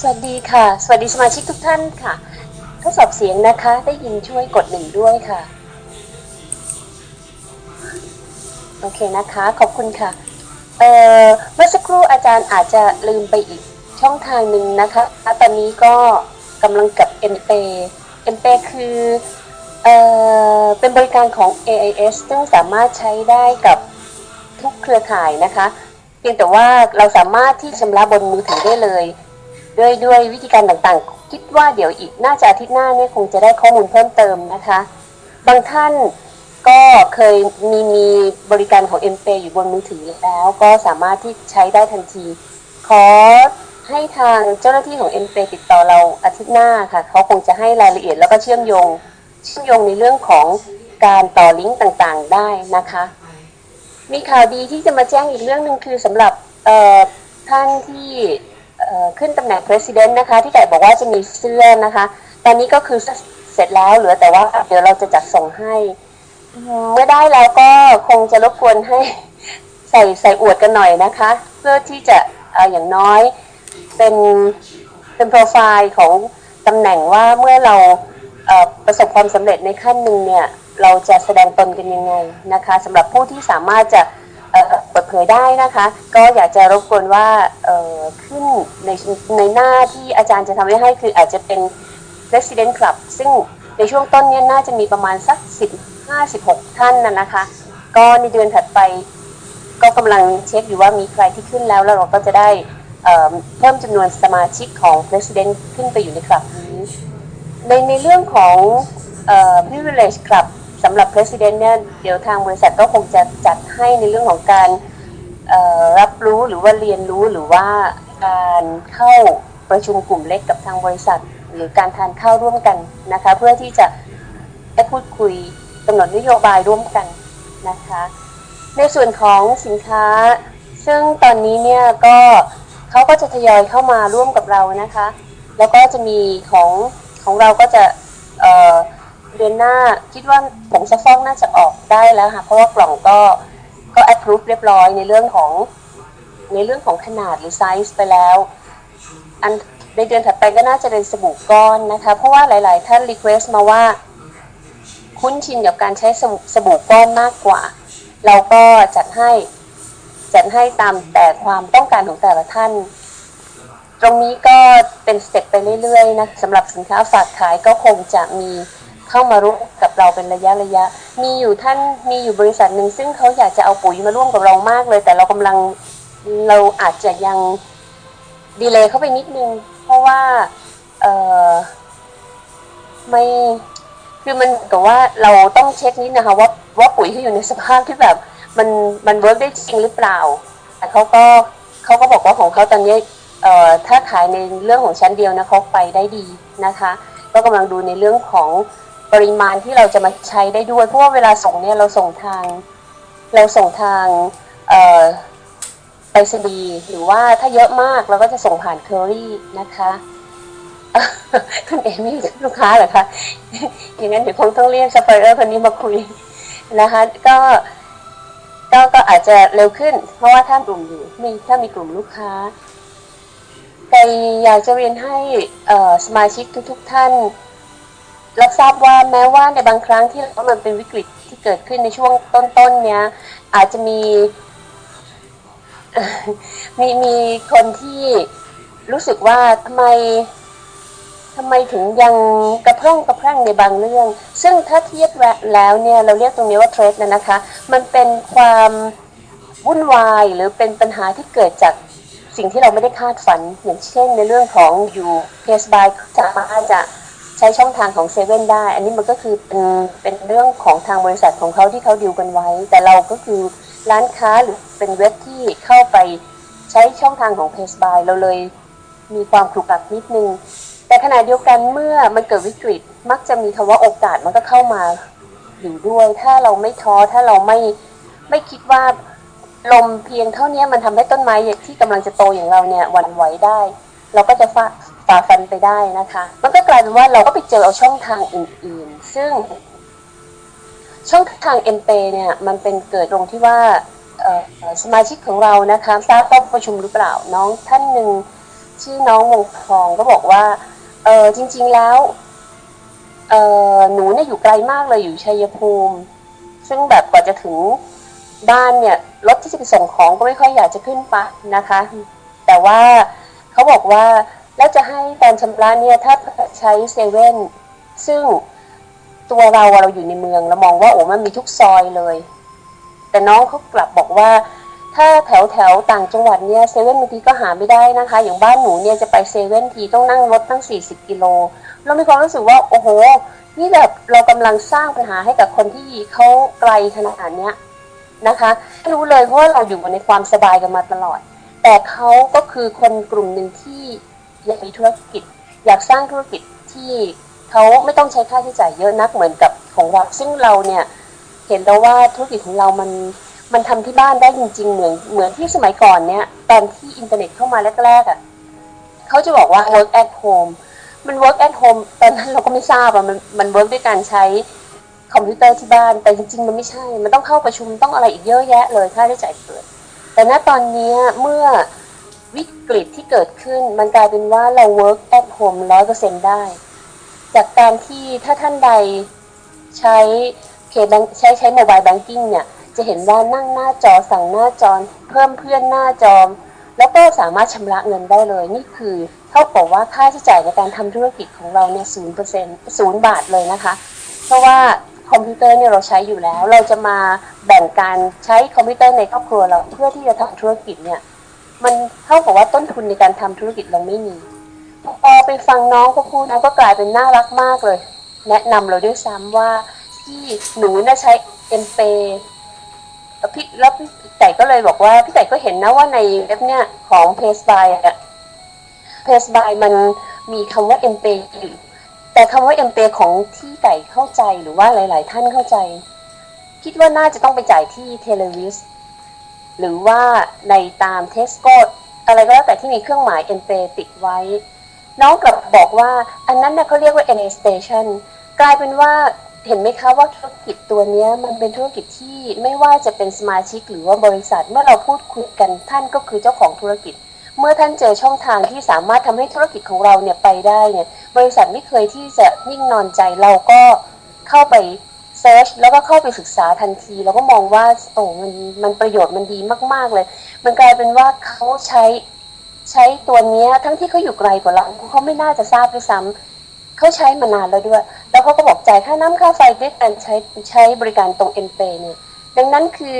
สวัสดีค่ะ สวัสดีสมาชิกทุกท่านค่ะ ทดสอบเสียงนะคะ ได้ยินช่วยกดหนึ่งด้วยค่ะ โอเคนะคะ ขอบคุณค่ะ เอ่อ เมื่อสักครู่อาจารย์อาจจะลืมไปอีกช่องทางหนึ่งนะคะ ตอนนี้ก็กำลังกับ m p m p คือเอ่อเป็นบริการของ AIS ซึ่งสามารถใช้ได้กับทุกเครือข่ายนะคะ เพียงแต่ว่าเราสามารถที่ชำระบนมือถือได้เลย ด้วยด้วยวิธีการต่างๆ คิดว่าเดี๋ยวอีกน่าจะอาทิตย์หน้าเนี่ยคงจะได้ข้อมูลเพิ่มเติมนะคะ บางท่านก็เคยมีมีบริการของ m p อยู่บนมือถือแล้วก็สามารถที่ใช้ได้ทันที ขอให้ทางเจ้าหน้าที่ของ m p ติดต่อเราอาทิตย์หน้าค่ะ เขาคงจะให้รายละเอียดแล้วก็เชื่อมโยง เชื่อมโยงในเรื่องของการต่อลิงก์ต่างๆได้นะคะ มีข่าวดีที่จะมาแจ้งอีกเรื่องหนึ่งคือสำหรับท่านที่ ขึ้นตำแหน่ง president นะคะ ที่ไก่บอกว่าจะมีเสื้อนะคะ ตอนนี้ก็คือเสร็จแล้วเหลือแต่ว่าเดี๋ยวเราจะจัดส่งให้เมื่อได้แล้วก็คงจะรบกวนให้ใส่ใส่อวดกันหน่อยนะคะ เพื่อที่จะอย่างน้อยเป็นเป็นโปรไฟล์ของตำแหน่งว่าเมื่อเราเประสบความสำเร็จในขั้นหนึ่งเนี่ย เราจะแสดงตนกันยังไงนะคะสำหรับผู้ที่สามารถจะ เอ่อเปิดเผยได้นะคะ ก็อยากจะรบกวนว่าเอ่อขึ้นในในหน้าที่อาจารย์จะทำไว้ให้คืออาจจะเป็น Resident Club ซึ่งในช่วงต้นเนี้น่าจะมีประมาณสัก 15-16 ท่านนะนะคะ ก็ในเดือนถัดไปก็กำลังเช็คอยู่ว่ามีใครที่ขึ้นแล้ว แล้วเราก็จะได้เอ่อเพิ่มจำนวนสมาชิกของ President ขึ้นไปอยู่ในคลับนี้ในในเรื่องของเอ่อ privilege club สำหรับ President เนี่ยเดี๋ยวทางบริษัทก็คงจะจัดให้ในเรื่องของการรับรู้หรือว่าเรียนรู้หรือว่าการเข้าประชุมกลุ่มเล็กกับทางบริษัท หรือการทานข้าวร่วมกันนะคะ เพื่อที่จะได้พูดคุยกำหนดนโยบายร่วมกันนะคะ ในส่วนของสินค้า ซึ่งตอนนี้เนี่ยก็เขาก็จะทยอยเข้ามาร่วมกับเรานะคะ แล้วก็จะมีของของเราก็จะเอ่อ เดือนหน้าคิดว่าผงซักฟอกน่าจะออกได้แล้วค่ะ เพราะว่ากล่องก็ก็ approve เรียบร้อยในเรื่องของในเรื่องของขนาดหรือไซส์ไปแล้ว อันในเดือนถัดไปก็น่าจะเป็นสบู่ก้อนนะคะ เพราะว่าหลาย ๆ ท่าน request มาว่า คุ้นชินกับการใช้สบู่สบู่ก้อนมากกว่า เราก็จัดให้จัดให้ตามแต่ความต้องการของแต่ละท่าน ตรงนี้ก็เป็นสเต็ปไปเรื่อย ๆ นะสำหรับสินค้าฝากขายก็คงจะมี เข้ามาร่วมกับเราเป็นระยะระยะ มีอยู่ท่านมีอยู่บริษัทหนึ่งซึ่งเขาอยากจะเอาปุ๋ยมาร่วมกับเรามากเลย แต่เรากำลังเราอาจจะยังดีเลยเข้าไปนิดนึง เพราะว่าเออไม่คือมันกับว่าเราต้องเช็คนิดนะคะว่าว่าปุ๋ยที่อยู่ในสภาพที่แบบมันมันเวิร์กได้จริงหรือเปล่า แต่เขาก็เขาก็บอกว่าของเขาตอนนี้เอ่อถ้าขายในเรื่องของชั้นเดียวนะเขาไปได้ดีนะคะ ก็กำลังดูในเรื่องของ ปริมาณที่เราจะมาใช้ได้ด้วย เพราะว่าเวลาส่งเนี่ยเราส่งทาง เราส่งทางเอ่อไปรษณีย์หรือว่าถ้าเยอะมากเราก็จะส่งผ่านเคอรี่นะคะคุณเอมี่ลูกค้าเหรอคะ อย่างนั้นเดี๋ยวคงต้องเรียกซัพพลายเออร์คนนี้มาคุยนะคะ ก็ก็ก็อาจจะเร็วขึ้น เพราะว่าถ้ากลุ่มอยู่มีถ้ามีกลุ่มลูกค้าแต่อยากจะเรียนให้สมาชิกทุก ๆ ท่าน รับทราบว่าแม้ว่าในบางครั้งที่ว่ามันเป็นวิกฤตที่เกิดขึ้นในช่วงต้นๆเนี้ย อาจจะมี มีมีคนที่รู้สึกว่าทำไมทำไมถึงยังกระพร่องกระแพร่งในบางเรื่อง ซึ่งถ้าเทียบแล้วเนี่ยเราเรียกตรงนี้ว่าเทรดนะนะคะ มันเป็นความวุ่นวายหรือเป็นปัญหาที่เกิดจากสิ่งที่เราไม่ได้คาดฝัน อย่างเช่นในเรื่องของอยู่เพสบายสามารถจะ ใช้ช่องทางของเซเว่นได้ อันนี้มันก็คือเป็นเป็นเรื่องของทางบริษัทของเขาที่เขาดิวกันไว้ แต่เราก็คือร้านค้าหรือเป็นเว็บที่เข้าไปใช้ช่องทางของเพสบายเราเลยมีความคลุกคลักนิดนึง แต่ขณะเดียวกันเมื่อมันเกิดวิกฤต มักจะมีคำว่าโอกาสมันก็เข้ามาอยู่ด้วย ถ้าเราไม่ท้อถ้าเราไม่ไม่คิดว่าลมเพียงเท่านี้มันทำให้ต้นไม้ที่กำลังจะโตอย่างเราเนี่ยวันไหวได้ เราก็จะ ฝ่าฟันไปได้นะคะ มันก็กลายเป็นว่าเราก็ไปเจอเอาช่องทางอื่นๆ ซึ่ง ช่องทางเอ็มเปเนี่ย มันเป็นเกิดตรงที่ว่าสมาชิกของเรานะคะทราบเข้าประชุมหรือเปล่าน้องท่านหนึ่งชื่อน้องมงทองก็บอกว่า เออจริง ๆแล้วเออหนูเนี่ยอยู่ไกลมากเลยอยู่ชัยภูมิ ซึ่งแบบกว่าจะถึงบ้านเนี่ยรถที่จะไปส่งของก็ไม่ค่อยอยากจะขึ้นปะนะคะ แต่ว่าเขาบอกว่า แล้วจะให้การชำระเนี่ยถ้าใช้เซเว่นซึ่งตัวเราเราอยู่ในเมืองเรามองว่าโอ้มันมีทุกซอยเลย แต่น้องเขากลับบอกว่า ถ้าแถวแถวต่างจังหวัดเนี่ยเซเว่นบางทีก็หาไม่ได้นะคะ อย่างบ้านหนูเนี่ยจะไปเซเว่นทีต้องนั่งรถตั้ง 40 กิโลเรามีความรู้สึกว่าโอ้โหนี่แบบเรากำลังสร้างปัญหาให้กับคนที่เขาไกลขนาดเนี้ยนะคะไม่รู้เลยเพราะว่าเราอยู่ในความสบายกันมาตลอด แต่เขาก็คือคนกลุ่มหนึ่งที่ อยากมีธุรกิจ อยากสร้างธุรกิจที่เขาไม่ต้องใช้ค่าใช้จ่ายเยอะนักเหมือนกับของเราซึ่งเราเนี่ยเห็นแล้วว่าธุรกิจของเรามันมันทำที่บ้านได้จริง ๆ เหมือนเหมือนที่สมัยก่อนเนี่ยตอนที่อินเทอร์เน็ตเข้ามาแรกๆอะเขาจะบอกว่า work at home มัน work at home ตอนนั้นเราก็ไม่ทราบอะมันมัน work ด้วยการใช้คอมพิวเตอร์ที่บ้านแต่จริง ๆ มันไม่ใช่ มันต้องเข้าประชุมต้องอะไรอีกเยอะแยะเลยค่าใช้จ่ายเกิดแต่ณตอนนี้เมื่อ วิกฤตที่เกิดขึ้นมันกลายเป็นว่าเรา work at home ร้อยเปอร์เซ็นได้ จากการที่ถ้าท่านใดใช้เคแบงใช้ใช้โมบายแบงกิ้งเนี่ยจะเห็นว่านั่งหน้าจอสั่งหน้าจอเพิ่มเพื่อนหน้าจอแล้วก็สามารถชำระเงินได้เลย นี่คือเท่ากับว่าค่าใช้จ่ายในการทำธุรกิจของเราเนี่ยศูนย์เปอร์เซ็นต์ศูนย์บาทเลยนะคะ เพราะว่าคอมพิวเตอร์เนี่ยเราใช้อยู่แล้ว เราจะมาแบ่งการใช้คอมพิวเตอร์ในครอบครัวเราเพื่อที่จะทำธุรกิจเนี่ย มันเท่ากับว่าต้นทุนในการทำธุรกิจเราไม่มี พอไปฟังน้องเขาพูดน้องก็กลายเป็นน่ารักมากเลย แนะนำเราด้วยซ้ำว่าที่หนูน่ะใช้เอ็มเปพี่แล้วพี่ไก่ก็เลยบอกว่าพี่ไก่ก็เห็นนะว่าในเว็บเนี่ยของเพสบายอะเพสบายมันมีคำว่าเอ็มเปอยู่แต่คำว่าเอ็มเปของที่ไก่เข้าใจหรือว่าหลาย ๆ ท่านเข้าใจ คิดว่าน่าจะต้องไปจ่ายที่เทเลวิส หรือว่าในตามเทสโกอะไรก็แล้วแต่ที่มีเครื่องหมายเอ็มเปติดไว้ น้องกลับบอกว่าอันนั้นเนี่ยเขาเรียกว่า NA Station กลายเป็นว่าเห็นไหมคะว่าธุรกิจตัวนี้มันเป็นธุรกิจที่ไม่ว่าจะเป็นสมาชิกหรือว่าบริษัท เมื่อเราพูดคุยกันท่านก็คือเจ้าของธุรกิจ เมื่อท่านเจอช่องทางที่สามารถทำให้ธุรกิจของเราเนี่ยไปได้เนี่ยบริษัทไม่เคยที่จะนิ่งนอนใจเราก็เข้าไป ซิร์ชแล้วก็เข้าไปศึกษาทันที แล้วก็มองว่าโอ้มันมันประโยชน์มันดีมาก ๆเลย มันกลายเป็นว่าเขาใช้ใช้ตัวเนี้ยทั้งที่เขาอยู่ไกลกว่าเราเขาไม่น่าจะทราบด้วยซ้ำเขาใช้มานานแล้วด้วย แล้วเขาก็บอกจ่ายค่าน้ำค่าไฟด้วยการใช้ใช้บริการตรงเอ็มเปเนี่ยดังนั้นคือ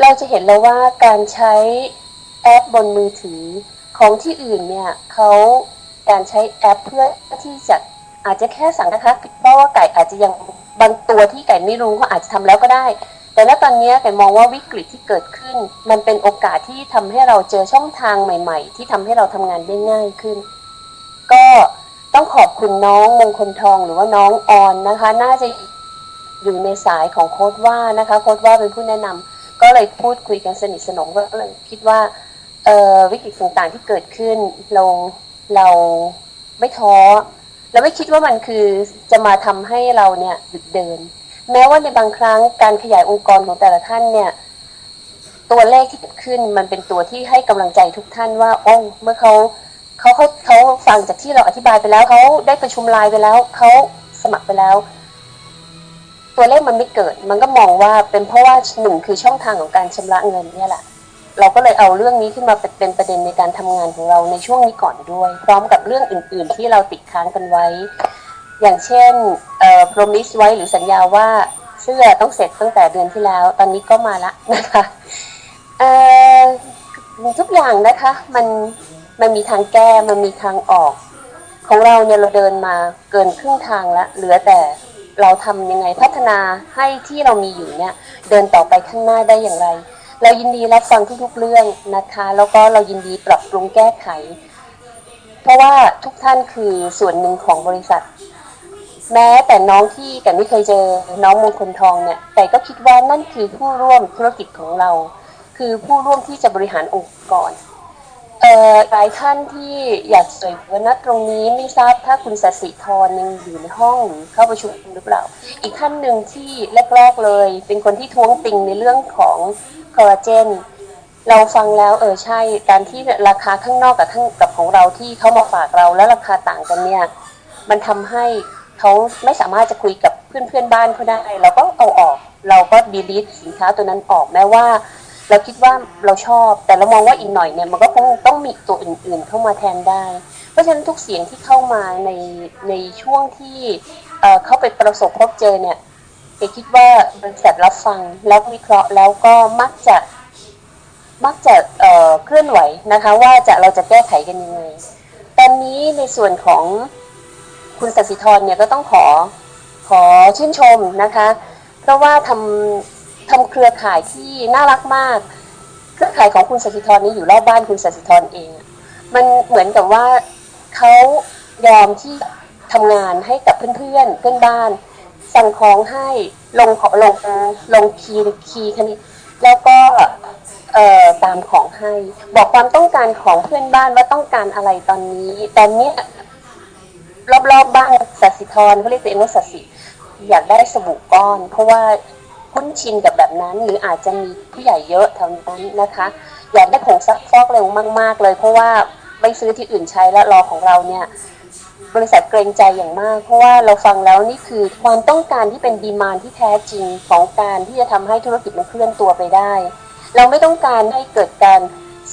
เราจะเห็นแล้วว่าการใช้แอปบนมือถือของที่อื่นเนี่ยเขาการใช้แอปเพื่อที่จะอาจจะแค่สั่งนะคะเพราะว่าไก่อาจจะยัง บางตัวที่ไก่ไม่รู้เขาอาจจะทำแล้วก็ได้ แต่ณตอนนี้ไก่มองว่าวิกฤตที่เกิดขึ้น มันเป็นโอกาสที่ทำให้เราเจอช่องทางใหม่ ๆ ที่ทำให้เราทำงานได้ง่ายขึ้น ก็ต้องขอบคุณน้องมงคลทองหรือว่าน้องออนนะคะ น่าจะอยู่ในสายของโค้ดว่านะคะ โค้ดว่าเป็นผู้แนะนำก็เลยพูดคุยกันสนิทสนมก็เลยคิดว่าวิกฤตต่างๆที่เกิดขึ้นเราเราไม่ท้อ เราไม่คิดว่ามันคือจะมาทำให้เราเนี่ยหยุดเดิน แม้ว่าในบางครั้งการขยายองค์กรของแต่ละท่านเนี่ย ตัวเลขที่เกิดขึ้นมันเป็นตัวที่ให้กำลังใจทุกท่านว่าโอ้เมื่อเขาเขาเขาเขาฟังจากที่เราอธิบายไปแล้วเขาได้ประชุมไลน์ไปแล้วเขาสมัครไปแล้ว ตัวเลขมันไม่เกิด มันก็มองว่าเป็นเพราะว่าหนึ่งคือช่องทางของการชำระเงินเนี่ยแหละ เราก็เลยเอาเรื่องนี้ขึ้นมาเป็นประเด็นในการทำงานของเราในช่วงนี้ก่อนด้วย พร้อมกับเรื่องอื่น ๆ ที่เราติดค้างกันไว้ อย่างเช่นเอ่อมิสไว้หรือสัญญาว่าเสื้อต้องเสร็จตั้งแต่เดือนที่แล้ว ตอนนี้ก็มาละนะคะเอ่อทุกอย่างนะคะมันมันมีทางแก้มันมีทางออก ของเราเนี่ยเราเดินมาเกินครึ่งทางแล้วเหลือแต่เราทำยังไงพัฒนาให้ที่เรามีอยู่เนี่ย เดินต่อไปข้างหน้าได้อย่างไร เรายินดีรับฟังทุกๆเรื่องนะคะ แล้วก็เรายินดีปรับปรุงแก้ไข เพราะว่าทุกท่านคือส่วนหนึ่งของบริษัท แม้แต่น้องที่แต่ไม่เคยเจอน้องมงคลทองเนี่ยแต่ก็คิดว่านั่นคือผู้ร่วมธุรกิจของเรา คือผู้ร่วมที่จะบริหารองค์กร หลายท่านที่อยากสวยวันนัดตรงนี้ไม่ทราบถ้าคุณสสิธรยังอยู่ในห้องหรือเข้าประชุมหรือเปล่า อีกท่านหนึ่งที่แรกๆเลย เป็นคนที่ท้วงติงในเรื่องของคอลลาเจนเราฟังแล้วเออใช่การที่ราคาข้างนอกกับข้างกับของเราที่เขามาฝากเราแล้วราคาต่างกันเนี่ย มันทำให้เขาไม่สามารถจะคุยกับเพื่อนเพื่อนบ้านเขาได้เราก็เอาออก เราก็ดีลิทสินค้าตัวนั้นออกแม้ว่า เราคิดว่าเราชอบ แต่เรามองว่าอีกหน่อยเนี่ยมันก็คงต้องมีตัวอื่น ๆ เข้ามาแทนได้ เพราะฉะนั้นทุกเสียงที่เข้ามาในในช่วงที่เอ่อเข้าไปประสบพบเจอเนี่ยเอคิดว่าบริษัทรับฟังแล้ววิเคราะห์แล้วก็มักจะมักจะเอ่อเคลื่อนไหวนะคะ ว่าจะเราจะแก้ไขกันยังไงตอนนี้ในส่วนของคุณสศิธรเนี่ยก็ต้องขอขอชื่นชมนะคะ เพราะว่าทำ ทำเครือข่ายที่น่ารักมาก เครือข่ายของคุณสศิธรนี้อยู่รอบบ้านคุณสศิธรเอง มันเหมือนกับว่าเขายอมที่ทำงานให้กับเพื่อนๆเพื่อนบ้าน สั่งของให้ลงขอลงลงคีย์คีย์คณิตแล้วก็เอ่อตามของให้ บอกความต้องการของเพื่อนบ้านว่าต้องการอะไรตอนนี้ ตอนเนี้ยรอบๆบบ้านสัสิธรเขาเรียกตัวเองว่าสัสิอยากได้สบู่ก้อน เพราะว่า คุ้นชินกับแบบนั้น หรืออาจจะมีผู้ใหญ่เยอะแถวนั้นนะคะ อยากได้ผงซักฟอกเร็วมาก ๆ เลย เพราะว่าไปซื้อที่อื่นใช้แล้วรอของเราเนี่ยบริษัทเกรงใจอย่างมาก เพราะว่าเราฟังแล้วนี่คือความต้องการที่เป็นดีมานที่แท้จริงของการที่จะทำให้ธุรกิจมันเคลื่อนตัวไปได้ เราไม่ต้องการให้เกิดการ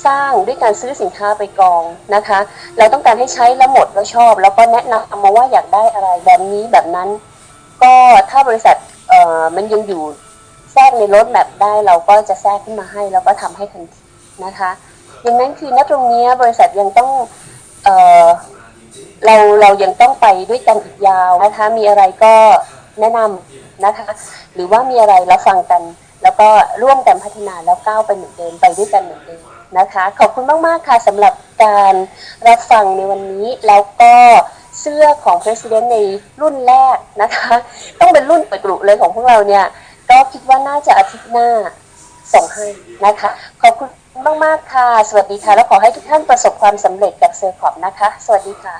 สร้างด้วยการซื้อสินค้าไปกองนะคะ เราต้องการให้ใช้แล้วหมดแล้วชอบ แล้วก็แนะนำมาว่าอยากได้อะไรแบบนี้แบบนั้น ก็ถ้าบริษัทเอ่อมันยังอยู่ แทรกในรถแมพได้เราก็จะแทรกขึ้นมาให้ แล้วก็ทำให้ทันทีนะคะดังนั้นคือณตรงนี้บริษัทยังต้องเออเราเรายังต้องไปด้วยกันอีกยาวนะคะมีอะไรก็แนะนำนะคะ หรือว่ามีอะไรเราฟังกัน แล้วก็ร่วมกันพัฒนาแล้วก้าวไปเหมือนเดิมไปด้วยกันเหมือนเดิมนะคะ ขอบคุณมาก ๆ ค่ะสำหรับการรับฟังในวันนี้แล้วก็เสื้อของ President ในรุ่นแรกนะคะ ต้องเป็นรุ่นเปิดกรุเลยของพวกเราเนี่ย ก็คิดว่าน่าจะอาทิตย์หน้าส่งให้นะคะ ขอบคุณมากๆค่ะ สวัสดีค่ะ แล้วขอให้ทุกท่านประสบความสำเร็จกับเซอร์ขอบนะคะ สวัสดีค่ะ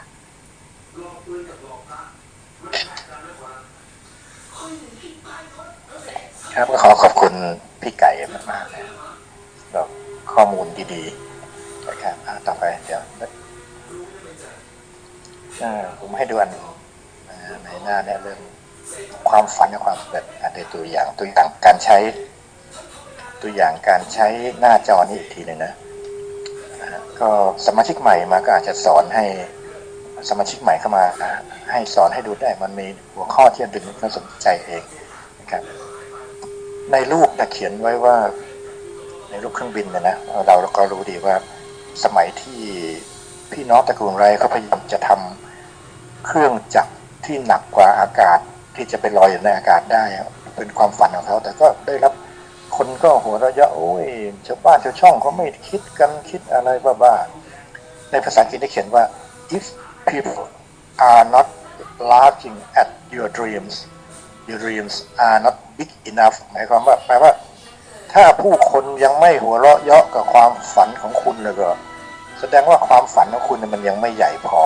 ครับก็ขอขอบคุณพี่ไก่มากๆนะแบบข้อมูลดีๆนะครับต่อไปเดี๋ยวผมให้ดูอันงาในหน้าเนี่ยเรื่อง ความฝันกับความสำเร็จอะในตัวอย่างตัวอย่างการใช้ ตัวอย่างการใช้หน้าจอนี้อีกทีหนึ่งนะก็สมาชิกใหม่มาก็อาจจะสอนให้สมาชิกใหม่เข้ามา ให้สอนให้ดูได้มันมีหัวข้อที่ดึงความสนใจเองนะครับในรูปนะเขียนไว้ว่า ในรูปเครื่องบินนะนะเราก็รู้ดีว่าสมัยที่พี่น้องตระกูลไรเขาพยายามจะทำเครื่องจักรที่หนักกว่าอากาศ ที่จะไปลอยในอากาศได้เป็นความฝันของเขา แต่ก็ได้รับคนก็หัวเราะเยาะโอ้ยชาวบ้านชาวช่องเขาไม่คิดกันคิดอะไรบ้าๆในภาษาอังกฤษได้เขียนว่า if people are not laughing at your dreams your dreams are not big enough หมายความว่าแปลว่า ถ้าผู้คนยังไม่หัวเราะเยาะกับความฝันของคุณเลยก็แสดงว่าความฝันของคุณมันยังไม่ใหญ่พอ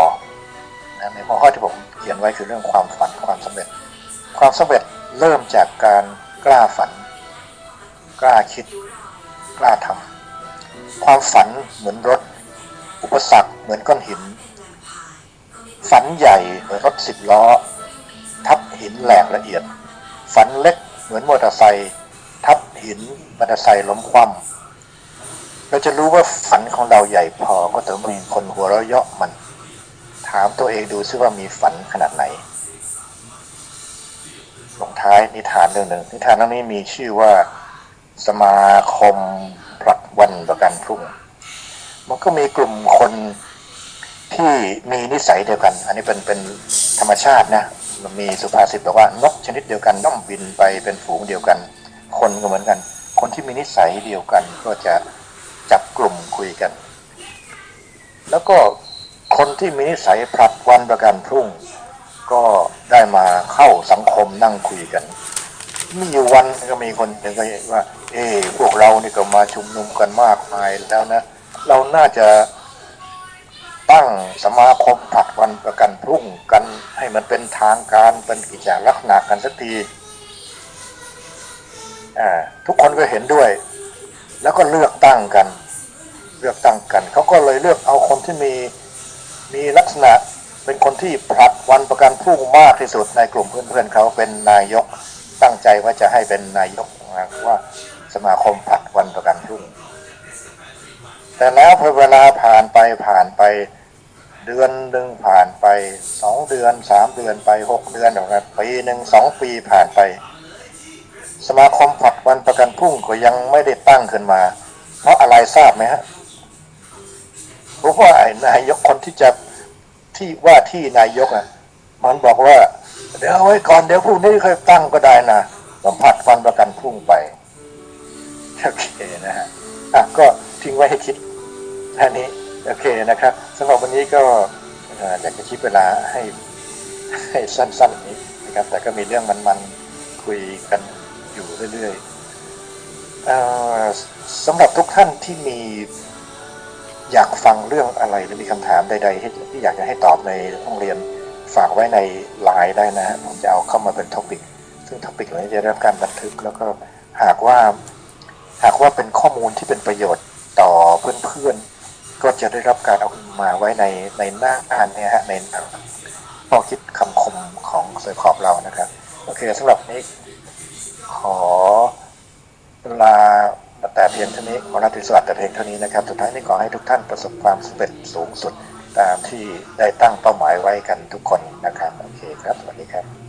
นะในหัวข้อที่ผมเขียนไว้คือเรื่องความฝันความสำเร็จ ความสำเร็จเริ่มจากการกล้าฝัน กล้าคิด กล้าทำความฝันเหมือนรถ อุปสรรคเหมือนก้อนหิน ฝันใหญ่เหมือนรถสิบล้อ ทับหินแหลกละเอียด ฝันเล็กเหมือนมอเตอร์ไซค์ทับหินมอเตอร์ไซค์ล้มคว่ำเราจะรู้ว่าฝันของเราใหญ่พอก็ต้องมีคนหัวเราะเยาะมัน ถามตัวเองดูซิว่ามีฝันขนาดไหน ท้ายนิทานเรื่องหนึ่งนิทานเรื่องนี้มีชื่อว่าสมาคมผลัดวันประกันพรุ่ง มันก็มีกลุ่มคนที่มีนิสัยเดียวกัน อันนี้เป็นเป็นธรรมชาตินะมันมีสุภาษิตบอกว่านกชนิดเดียวกันย่อมบินไปเป็นฝูงเดียวกัน คนก็เหมือนกัน คนที่มีนิสัยเดียวกัน ก็จะจับกลุ่มคุยกัน แล้วก็คนที่มีนิสัยผลัดวันประกันพรุ่ง ก็ได้มาเข้าสังคมนั่งคุยกัน มีวันก็มีคนหนึ่งก็ว่า เอ้พวกเรานี่ก็มาชุมนุมกันมากมายแล้วนะ เราน่าจะตั้งสมาคมผัดวันประกันพรุ่งกันให้มันเป็นทางการเป็นกิจลักษณะกันสักทีอ่าทุกคนก็เห็นด้วย แล้วก็เลือกตั้งกัน เลือกตั้งกัน เขาก็เลยเลือกเอาคนที่มีมีลักษณะ เป็นคนที่ผลัดวันประกันพรุ่งมากที่สุดในกลุ่มเพื่อนๆเขาเป็นนายกตั้งใจว่าจะให้เป็นนายกนะว่าสมาคมผลัดวันประกันพรุ่ง แต่แล้วพอเวลาผ่านไปผ่านไปเดือนหนึ่งผ่านไปสองเดือนสามเดือนไปหกเดือนแบบนั้นปีหนึ่งสองปีผ่านไป สมาคมผลัดวันประกันพรุ่งก็ยังไม่ได้ตั้งขึ้นมา เพราะอะไรทราบไหมฮะเพราะว่าไอ้นายกคนที่จะ ที่ว่าที่นายกอะ มันบอกว่า เดี๋ยวเอาไว้ก่อนเดี๋ยวพรุ่งนี้ค่อยตั้งก็ได้นะต้องผัดวันประกันพรุ่งไปโอเคนะฮะอะก็ทิ้งไว้ให้คิดแค่นี้โอเคนะครับสำหรับวันนี้ก็อยากจะคิดเวลาให้ให้สั้นๆนี้นะครับ แต่ก็มีเรื่องมันๆคุยกันอยู่เรื่อยๆอสำหรับทุกท่านที่มี อยากฟังเรื่องอะไรหรือมีคำถามใดๆที่ที่อยากจะให้ตอบในห้องเรียนฝากไว้ในไลน์ได้นะฮะผมจะเอาเข้ามาเป็นท็อปิกซึ่งท็อปิกเหล่านี้จะได้รับการบันทึกแล้วก็หากว่าหากว่าเป็นข้อมูลที่เป็นประโยชน์ต่อเพื่อนๆ ก็จะได้รับการเอามาไว้ในในหน้าอ่านเนี่ยฮะในข้อคิดคำคมของเซอร์ขอบเรานะครับ โอเคสำหรับนี้ขอลา แต่เพียงเท่านี้ขอลาตรีสวัสดิ์แต่เพียงเท่านี้นะครับ สุดท้ายนี้ขอให้ทุกท่านประสบความสำเร็จสูงสุด ตามที่ได้ตั้งเป้าหมายไว้กันทุกคนนะครับ โอเคครับ สวัสดีครับ